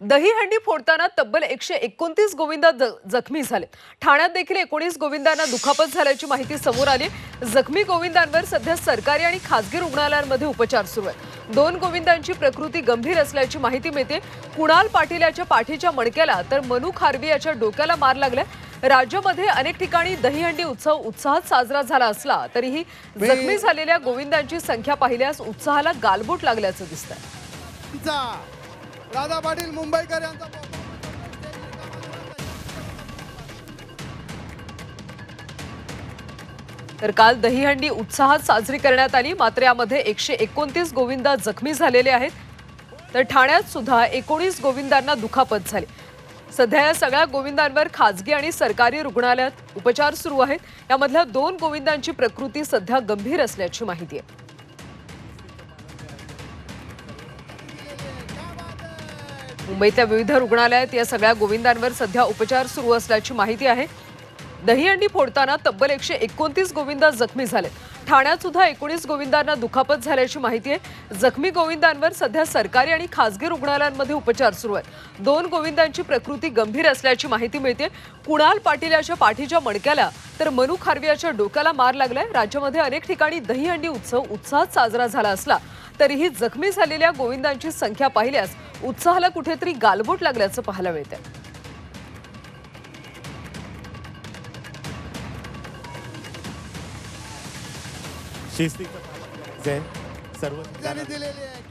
दहीहंडी फोडताना तब्बल एकशे एकोणतीस गोविंदा जखमी झाले. ठाण्यात देखील एकोणीस गोविंदांना दुखापत झाल्याची माहिती समोर आली. जखमी गोविंदांवर सध्या सरकारी आणि खासगी रुग्णालयांमध्ये उपचार सुरू आहेत. दोन गोविंदांची प्रकृती गंभीर असल्याची माहिती मिळते. कुणाल पाटील याच्या पाठीच्या मणक्याला तर मनू खारवी याच्या डोक्याला मार लागलाय. राज्यामध्ये अनेक ठिकाणी दहीहंडी उत्सव उत्साहात साजरा झाला असला तरीही जखमी झालेल्या गोविंदांची संख्या पाहिल्यास उत्साहाला गालबोट लागल्याचं दिसतंय. दादा पाटील मुंबईकर यांचा तर काल दहीहंडी उत्साहात साजरी करण्यात आली. मात्र यामध्ये एकशे एकोणतीस गोविंदा जखमी झालेले आहेत. तर ठाण्यात सुद्धा एकोणीस गोविंदांना दुखापत झाली. सध्या या सगळ्या गोविंदांवर खाजगी आणि सरकारी रुग्णालयात उपचार सुरू आहेत. यामधल्या दोन गोविंदांची प्रकृती सध्या गंभीर असल्याची माहिती आहे. मुंबईतल्या विविध रुग्णालयात या सगळ्या गोविंदांवर सध्या उपचार सुरू असल्याची माहिती आहे. दहीहंडी फोडताना तब्बल एकशे एकोणतीस गोविंदा जखमी झाले ठाण्यात सुद्धा एकोणीस गोविंदांना दुखापत झाल्याची माहिती आहे. जखमी गोविंदांवर सध्या सरकारी आणि खासगी रुग्णालयांमध्ये उपचार सुरू आहेत. दोन गोविंदांची प्रकृती गंभीर असल्याची माहिती मिळते. कुणाल पाटील याच्या पाठीच्या मणक्याला तर मनू खारवियाच्या डोक्याला मार लागलाय. राज्यामध्ये अनेक ठिकाणी दहीहंडी उत्सव उत्साहात साजरा झाला असला तरीही जखमी झालेल्या गोविंदांची संख्या पाहिल्यास उत्साहाला कुठेतरी गालबोट लागल्याचं पाहायला करायचंय. सर्व त्यांनी दिलेली आहे.